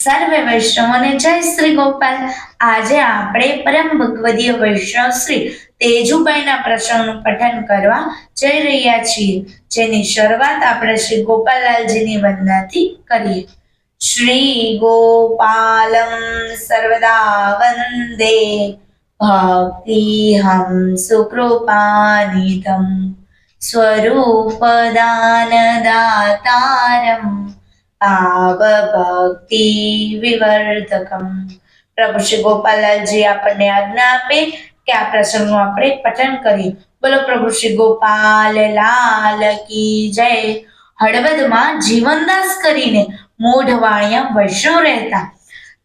સર્વે વૈષ્ણવોને જય શ્રી ગોપાલ. આજે આપણે પરમ ભગવદીય વૈષ્ણવ શ્રી તેજુભાઈના પ્રસંગનું પઠન કરવા જઈ રહ્યા છીએ, જેની શરૂઆત આપણે શ્રી ગોપાલલાલજીની વંદનાથી કરીએ. શ્રી ગોપાલમ સર્વદા વંદે. ભક્તિ હમ સુકૃપાનિધમ. સ્વરૂપદાનદાતારમ. ભાવભક્તિ વિવર્ધકમ પ્રભુ શ્રી ગોપાલજી આપણને આજ્ઞા આપે કે આ પ્રસંગનું આપણે પઠન કરીએ। બોલો પ્રભુ શ્રી ગોપાલ, લાલ કી જય। હળવદમાં જીવનદાસ કરીને મોઢવાણિયા વૈષ્ણવ રહેતા।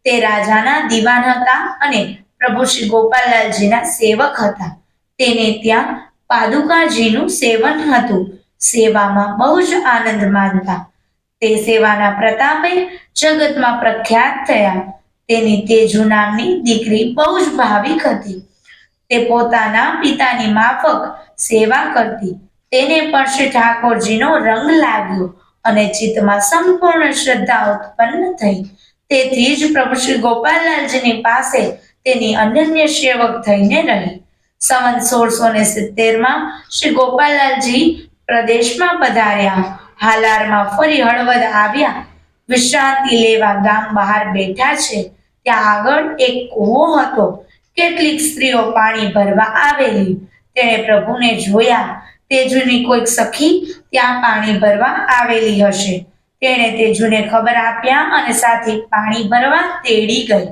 તે રાજાના દીવાન હતા અને પ્રભુ શ્રી ગોપાલલાલજીના સેવક હતા। તેને ત્યાં પાદુકાજીનું સેવન હતું। સેવામાં બહુ જ આનંદ માનતા તે સેવાના પ્રતાપે જગતમાં પ્રખ્યાત થયા. તેની તેજુ નામની દીકરી બહુ જ ભાવિક હતી. તે પોતાના પિતાની માફક સેવા કરતી. તેને પણ શ્રી ઠાકોરજીનો રંગ લાગ્યો અને ચિત્તમાં સંપૂર્ણ શ્રદ્ધા ઉત્પન્ન થઈ. તેથી જ પ્રભુ શ્રી ગોપાલલાલજીની પાસે તેની અનન્ય સેવક થઈને રહી. સવન સોળસો ને સિત્તેરમાં શ્રી ગોપાલલાલજી પ્રદેશમાં પધાર્યા. હાલારમાં ફરી હળવદ આવ્યા. વિશ્રાંતિ લેવા ગામ બહાર બેઠા છે. ત્યાં આગળ એક કૂવો હતો. કેટલીક સ્ત્રીઓ પાણી ભરવા આવેલી. તેણે પ્રભુને જોયા. તેજુની કોઈક સખી ત્યાં પાણી ભરવા આવેલી હશે. તેણે તેજુને ખબર આપ્યા અને સાથે પાણી ભરવા તેડી ગઈ.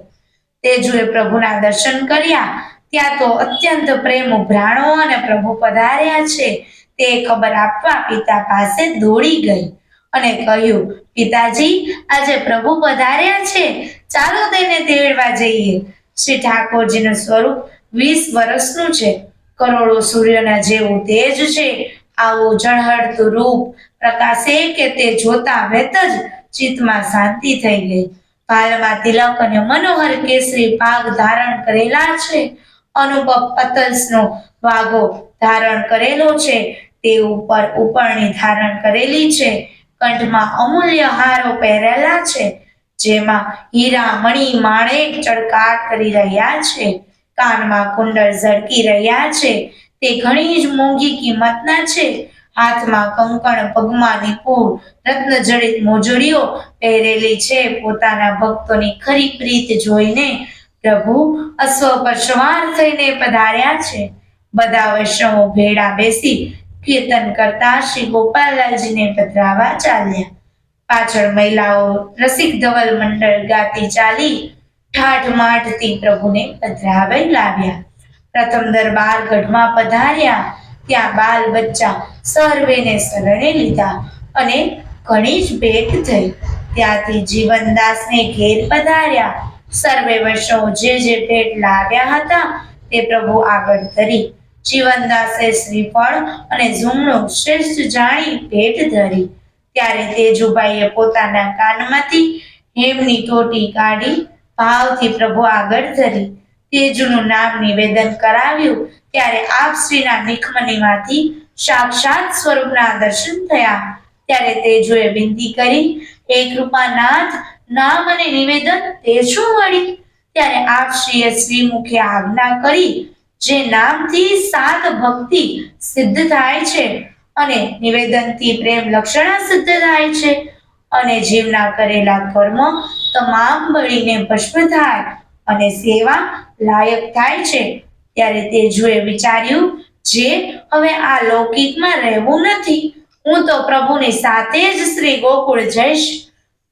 તેજુએ પ્રભુના દર્શન કર્યા. ત્યાં તો અત્યંત પ્રેમ, ઉભરાણો અને પ્રભુ પધાર્યા છે. તે ખબર આપવા પિતા પાસે દોડી ગઈ અને કહ્યું, પિતાજી, આજે પ્રભુ પધાર્યા છે. ચાલો તેને તેડવા જઈએ. શ્રી ઠાકોરજીનું સ્વરૂપ વીસ વર્ષનું છે. કરોડો સૂર્યના જેવું તેજ છે. આવું ઝળહળતું રૂપ પ્રકાશે કે તે જોતા વેત જ ચિત્તમાં શાંતિ થઈ ગઈ. પાલમાં તિલક અને મનોહર કેસરી પાગ ધારણ કરેલા છે. અનુપમ પતલ્સનો વાઘો ધારણ કરેલો છે, તે ઉપર ઉપરણી ધારણ કરેલી છે. કંઠમાં અમૂલ્ય હારો પહેરેલા છે, જેમાં હીરા મણી માણેક ચળકાટ કરી રહ્યા છે. કાનમાં કુંડળ ઝળકી રહ્યા છે, તે ઘણી જ મોંઘી કિંમતના છે. હાથમાં કંકણ પગમાં નિપુણ રત્નજડિત મોજડીઓ પહેરેલી છે. પોતાના ભક્તોની ખરી પ્રીત જોઈને પ્રભુ અશ્વ પર સવાર થઈને પધાર્યા છે. બધા વૈષ્ણવો ભેળા બેસી કીર્તન કરતા શ્રી ગોપાલલાલજીને પધરાવા ચાલ્યા. પાછળ મહિલાઓ રસિક ધવલ મંડળ ગાતી ચાલી ઠાઠ માઠથી પ્રભુને પધરાવી લાવ્યા. પ્રથમ દરબાર ગઢમાં પધાર્યા, ત્યાં બાલ બચ્ચા સર્વેને શરણે લીધા અને ઘણી જ ભેટ થઈ. ત્યાંથી જીવનદાસને ઘેર પધાર્યા. સર્વે વર્ષો જે જે ભેટ લાવ્યા હતા તે પ્રભુ આગળ ધરી જીવનદાસે શ્રીફળ અને ઝુમણું શ્રેષ્ઠ જાણી ભેટ ધરી. ત્યારે તેજુભાઈએ પોતાના કાનમાંથી હેમની ટોટી કાઢી ભાવથી પ્રભુ આગળ ધરી. તેજુનું નામ નિવેદન કરાવ્યું ત્યારે આપ શ્રીના નિખમનીમાંથી સાક્ષાત સ્વરૂપના દર્શન થયા. ત્યારે તેજુએ વિનંતી કરી એ કૃપાનાથ, નામ અને નિવેદન તે શું વળી. ત્યારે આપ શ્રીએ શ્રીમુખે આજ્ઞા કરી જે નામથી સાત ભક્તિ સિદ્ધ થાય છે અને નિવેદનથી પ્રેમ લક્ષણા સિદ્ધ થાય છે અને જીવના કરેલા કર્મ તમામ બળીને ભસ્મ થાય અને સેવા લાયક થાય છે. ત્યારે તેજુએ વિચાર્યું, જે હવે આ લૌકિકમાં રહેવું નથી, હું તો પ્રભુની સાથે જ શ્રી ગોકુળ જઈશ.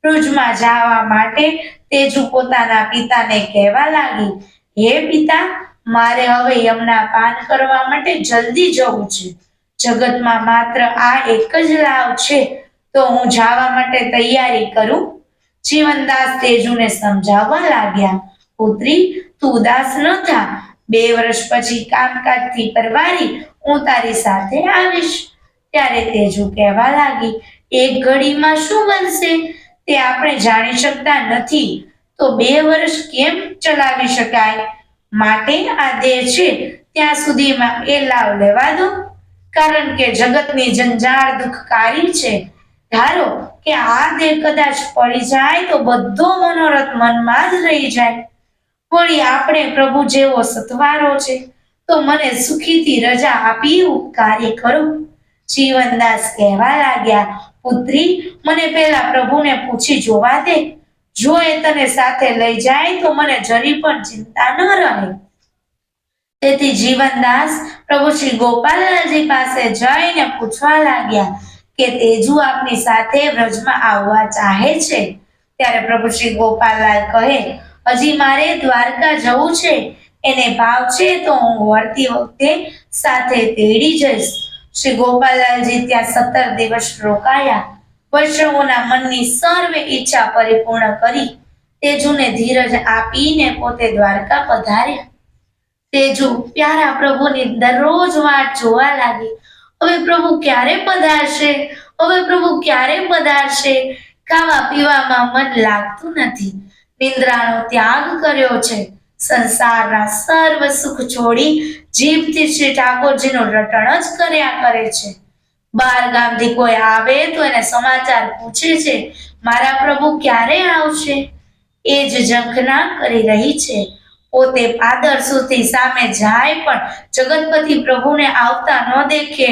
ભુજમાં જવા માટે તેજુ પોતાના પિતાને કહેવા લાગી, હે પિતા મારે હવે યમના પાન કરવા માટે જલ્દી જવું છે. જગતમાં માત્ર આ એક જ લાવ છે, તો હું જવા માટે તૈયારી કરું? જીવનદાસ તેજુને સમજાવવા લાગ્યા, પુત્રી, તું ઉદાસ ન થા. બે વર્ષ પછી કામકાજથી પરવારી હું તારી સાથે આવીશ. ત્યારે તેજુ કહેવા લાગી, એક ઘડીમાં શું બનશે? તે આપણે જાણી શકતા નથી. તો બે વર્ષ કેમ ચલાવી શકાય? માટે આ દેહ છે, ત્યાં સુધીમાં એ લાવ લેવા દો. કારણ કે જગતની જંજાળ દુઃખકારી છે. ધારો કે આ દેહ કદાચ પડી જાય તો બધો મનોરથ મનમાં જ રહી જાય. વળી આપણે પ્રભુ જેવો સતવારો છે, તો મને સુખીથી રજા આપી ઉપકારી કરો. જીવનદાસ કહેવા લાગ્યા, પુત્રી, મને પેલા પ્રભુને પૂછી જોવા દે. જો એ તને સાથે લઈ જાય તો મને જરી પણ ચિંતા ન રહે. તેથી જીવનદાસ પ્રભુ શ્રી ગોપાલલાલજી પાસે જઈને પૂછવા લાગ્યા કે તેજુ આપની સાથે વ્રજમાં આવવા ચાહે છે? ત્યારે પ્રભુ શ્રી ગોપાલલાલ કહે, હજી મારે દ્વારકા જવું છે. એને ભાવ છે તો હું વળતી વખતે સાથે તેડી જઈશ. શ્રી ગોપાલલાલજી ત્યાં સત્તર દિવસ રોકાયા. વૈષ્ણવોના મનની સર્વે ઈચ્છા પરિપૂર્ણ કરી તેજુને ધીરજ આપીને પોતે દ્વારકા પધાર્યા. તેજુ પ્યારા પ્રભુની દરરોજ વાત જોવા લાગી. હવે પ્રભુ ક્યારે પધારશે? હવે પ્રભુ ક્યારે પધારશે? ખાવા પીવામાં મન લાગતું નથી. નિંદ્રાનો ત્યાગ કર્યો છે. સંસારના સર્વ સુખ છોડી જીભથી શ્રી ઠાકોરજીનું રટણ જ કર્યા કરે છે. બાર ગામથી કોઈ આવે તો એને સમાચાર પૂછે છે, મારા પ્રભુ ક્યારે આવશે? એ જ ઝંખના કરી રહી છે. પોતે પાદર સુધી સામે જાય પણ જગતપતિ પ્રભુને આવતા ન દેખે,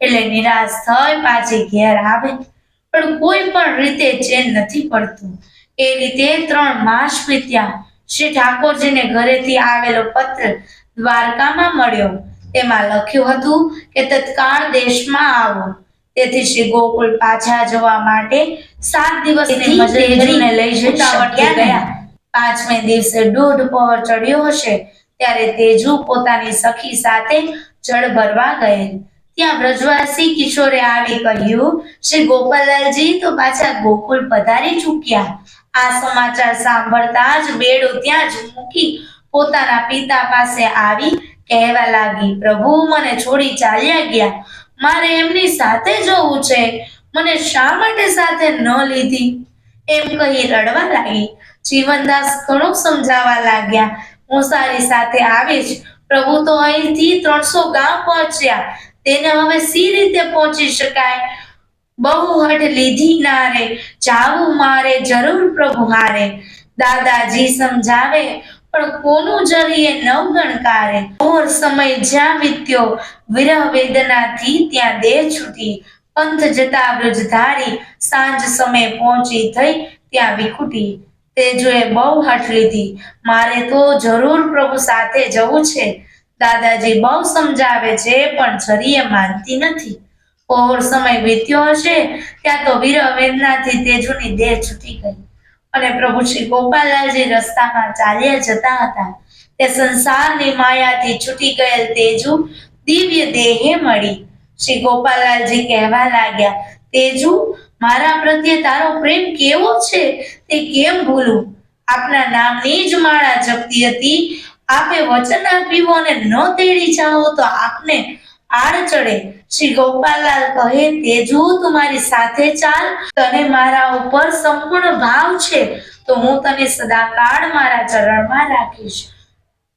એટલે નિરાશ થઈ પાછી ઘેર આવે. પણ કોઈ પણ રીતે ચેન નથી પડતું. એ રીતે ત્રણ માસ વીત્યા. શ્રી ઠાકોરજીને ઘરેથી આવેલો પત્ર દ્વારકામાં મળ્યો. તેમાં લખ્યું હતું કે તત્કાળ દેશમાં આવો. તેથી શ્રી ગોકુલ પાછા જવા માટે સાત દિવસની મજૂરીને લઈ ગયા. પાંચમે દિવસે દૂધ પહોર ચડ્યો હશે. ત્યારે તેજુ પોતાની સખી સાથે જળ ભરવા ગયેલ ત્યાં વ્રજવાસી કિશોરે આવી કહ્યું શ્રી ગોપાલલાલજી તો પાછા ગોકુલ પધારી ચૂક્યા. આ સમાચાર સાંભળતા જ બેડો ત્યાં જ મૂકી પોતાના પિતા પાસે આવી કહેવા લાગી, પ્રભુ, મને છોડી ચાલ્યા ગયા. મારે એમની સાથે જવું છે. મને શા માટે સાથે ન લીધી? એમ કહી રડવા લાગી. જીવનદાસ ઘણું સમજાવવા લાગ્યા. હું સારી સાથે આવીશ. પ્રભુ તો અહીંથી ત્રણસો ગામ પહોંચ્યા. તેને હવે સી રીતે પહોંચી શકાય? બહુ હઠ લીધી ના રે. જાવું મારે જરૂર પ્રભુ હારે. દાદાજી સમજાવે. પણ કોનું જરીએ નવ ગણકારે? ઓર સમય જ્યાં વીત્યો, વિરહ વેદનાથી ત્યાં દેહ છૂટી. પંથ જતા વ્રજધારી સાંજ સમય પહોંચી થઈ ત્યાં વિખુટી. તેજોએ બહુ હઠ લીધી. મારે તો જરૂર પ્રભુ સાથે જવું છે. દાદાજી બહુ સમજાવે છે, પણ જરીએ માનતી નથી. ઓર સમય વીત્યો હશે, ત્યાં તો વિરહ વેદનાથી તેજુની દેહ છૂટી ગઈ. અને પ્રભુ શ્રી ગોપાલજી રસ્તામાં ચાલ્યા જતા હતા. તે સંસારની માયાથી છૂટી ગયેલ તેજુ દિવ્ય દેહે મળી. શ્રી ગોપાલલાલજી કહેવા લાગ્યા, તેજુ, મારા પ્રત્યે તારો પ્રેમ કેવો છે? તે કેમ ભૂલું? આપના નામની જ માળા જપતી હતી. આપે વચન આપ્યું અને ન તેડી જાઓ તો આપને આડ ચડે શ્રી ગોપાલલાલ કહે તેજુ તું મારી સાથે ચાલ, તને મારા ઉપર સંપૂર્ણ ભાવ છે, તો હું તને સદાકાળ મારા ચરણમાં રાખીશ.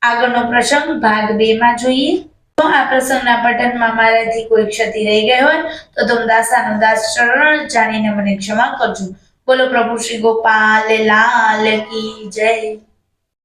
આગળનો પ્રસંગ ભાગ બે માં જોઈએ. તો આ પ્રસંગના પઠનમાં મારાથી કોઈ ક્ષતિ રહી ગઈ હોય, તો तुम દાસાનો દાસ ચરણ જાણીને મને ક્ષમા કરજો. બોલો પ્રભુ શ્રી ગોપાલ લાલ કી જય.